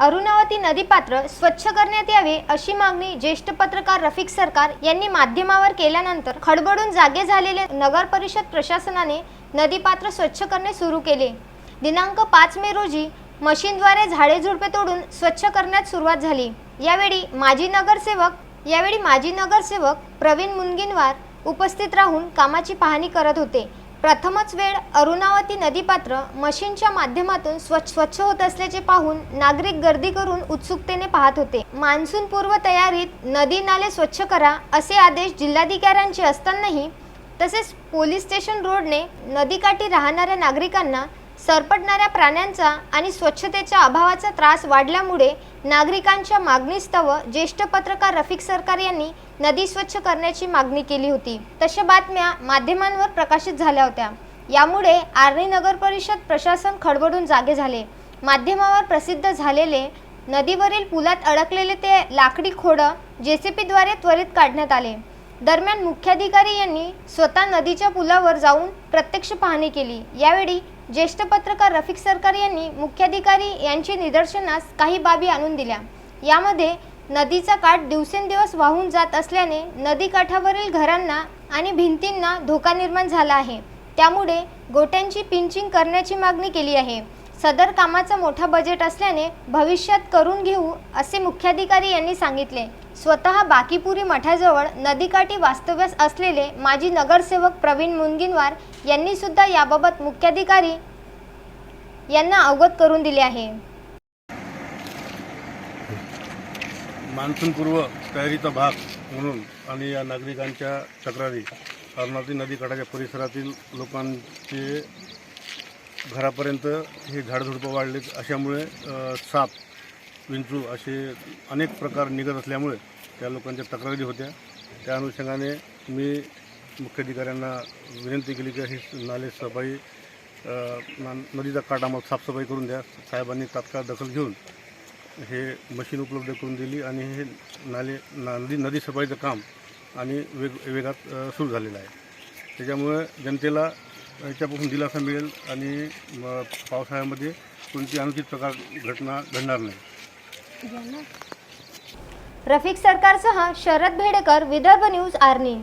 अरुणावती नदीपात्र स्वच्छ करण्यात यावे अशी मागणी ज्येष्ठ पत्रकार रफिक सरकार यांनी माध्यमावर केल्यानंतर खडबडून जागे झालेले नगर परिषद प्रशासनाने नदीपात्र स्वच्छ करणे सुरू केले. दिनांक पाच मे रोजी मशीनद्वारे झाडे झुडपे तोडून स्वच्छ करण्यात सुरुवात झाली. यावेळी माजी नगरसेवक यावेळी माजी नगरसेवक प्रवीण मुनगिनवार उपस्थित राहून कामाची पाहणी करत होते. प्रथमच वेळ अरुणावती नदीपात्र मशीनच्या माध्यमातून स्वच्छ स्वच्छ होत असल्याचे पाहून नागरिक गर्दी करून उत्सुकतेने पाहत होते. मान्सून पूर्व तयारीत नदी नाले स्वच्छ करा असे आदेश जिल्हाधिकाऱ्यांचे असतानाही तसेच पोलीस स्टेशन रोडने नदीकाठी राहणाऱ्या नागरिकांना सरपटणाऱ्या प्राण्यांचा आणि स्वच्छतेच्या अभावाचा त्रास वाढल्यामुळे नागरिकांच्या मागणीस्तव ज्येष्ठ पत्रकार रफिक सरकार यांनी नदी स्वच्छ करण्याची मागणी केली होती. तशा बातम्या माध्यमांवर प्रकाशित झाल्या होत्या. यामुळे आर्णी नगर परिषद प्रशासन खडबडून जागे झाले. माध्यमावर प्रसिद्ध झालेले नदीवरील पुलात अडकलेले ते लाकडी खोडं जे सी पीद्वारे त्वरित काढण्यात आले. दरम्यान मुख्याधिकारी यांनी स्वतः नदीच्या पुलावर जाऊन प्रत्यक्ष पाहणी केली. यावेळी ज्येष्ठ पत्रकार रफिक सरकार यांनी मुख्याधिकारी यांची निदर्शनास काही बाबी आणून दिल्या. यामध्ये नदीचा काठ दिवसेंदिवस वाहून जात असल्याने नदीकाठावरील घरांना आणि भिंतींना धोका निर्माण झाला आहे. त्यामुळे गोट्यांची पिंचिंग करण्याची मागणी केली आहे. सदर कामाचा मोठा बजेट असल्याने भविष्यात करून घेऊ असे मुख्याधिकारी यांनी सांगितले. स्वतः बाकीपुरी मठाजवळ नदीकाठी वास्तव्यास असलेले माजी नगरसेवक प्रवीण मुनगिनवार यांनी सुद्धा याबाबत मुख्याधिकारी यांना अवगत करून दिले आहे. मान्सूनपूर्व तयारीचा भाग म्हणून आणि या नागरिकांच्या तक्रारी अरुणावती नदीकाठाच्या परिसरातील लोकांचे घरापर्यंत हे झाडझुडपं वाढलेत अशामुळे साप विंचू असे अनेक प्रकार निघत असल्यामुळे त्या लोकांच्या तक्रारी होत्या. त्या अनुषंगाने मी मुख्याधिकाऱ्यांना विनंती केली की हे नाले सफाई ना- नदीचा काठ आम्हाला साफसफाई करून द्या. साहेबांनी तात्काळ दखल घेऊन हे मशीन उपलब्ध करून दिली आणि हे नाले ना नदी नदी सफाईचं काम आणि वेग वेगात सुरू झालेलं आहे. त्याच्यामुळे जनतेला याच्यापासून दिलासा मिळेल आणि म, पावसाळ्यामध्ये कोणती अनुचित प्रकार घटना घडणार नाही. रफिक सरकारसह शरद भेडेकर विदर्भ न्यूज आर्नी